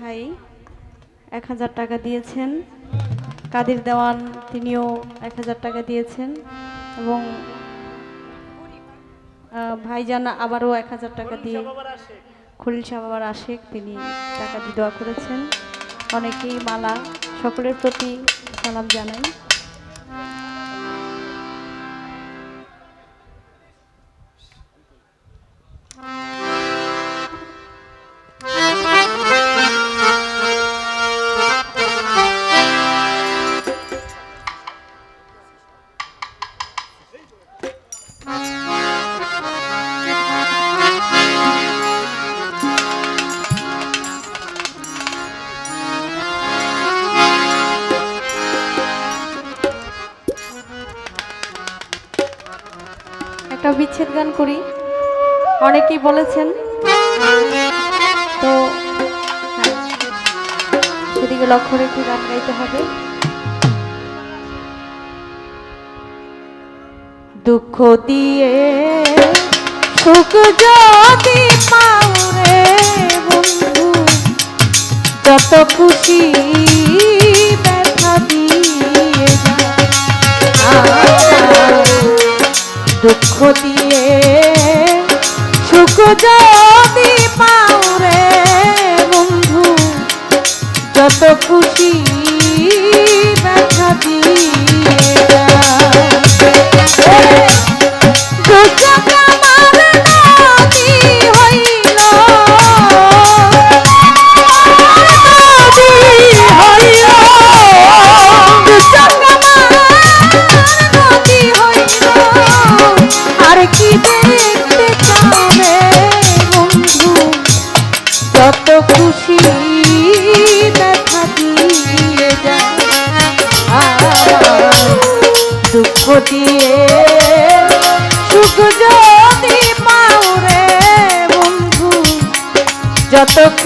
ভাই এক হাজার টাকা দিয়েছেন। কাদের দেওয়ান তিনিও এক হাজার টাকা দিয়েছেন এবং ভাইজান আবারও এক হাজার টাকা দিয়ে খলিল সাহাবার আশেক তিনি টাকা দিয়ে দোয়া করেছেন। অনেকেই মালা সকলের প্রতি সালাম জানাই। একটা বিচ্ছেদ গান করি। অনেকেই বলেছেন তো হ্যাঁ, সেদিকে লক্ষ্য রেখে গান গাইতে হবে। দুঃখ দিয়ে সুখ যদি পাও রে বন্ধু যত খুশি দুঃখ দিয়ে সুখ যদি যত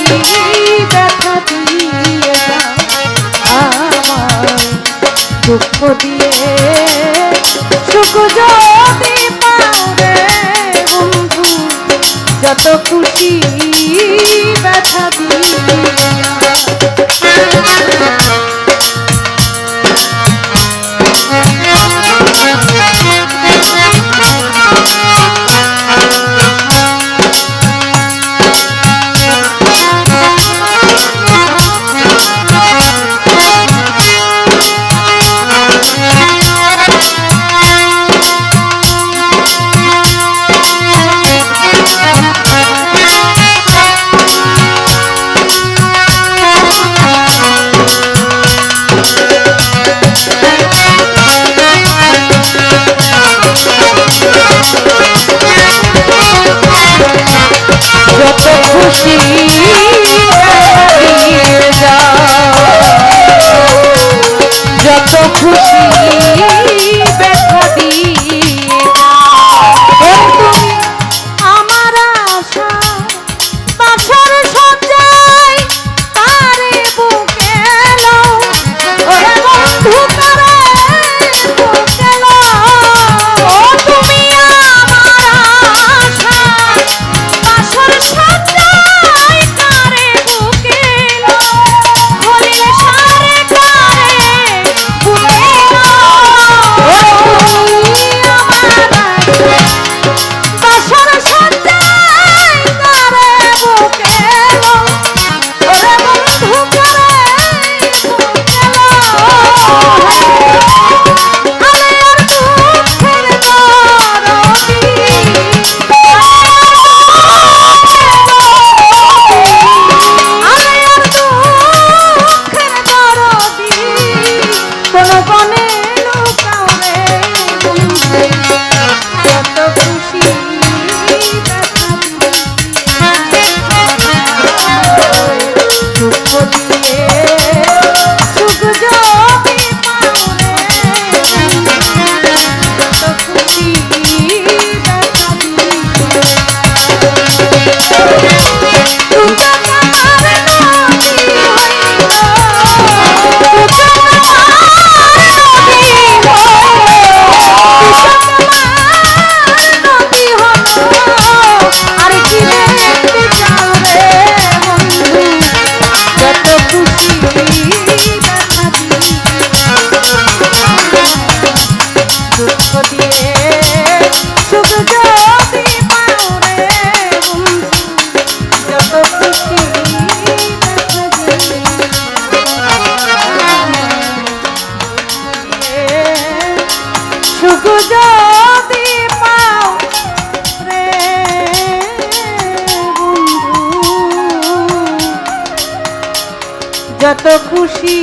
খুশি যত খুশি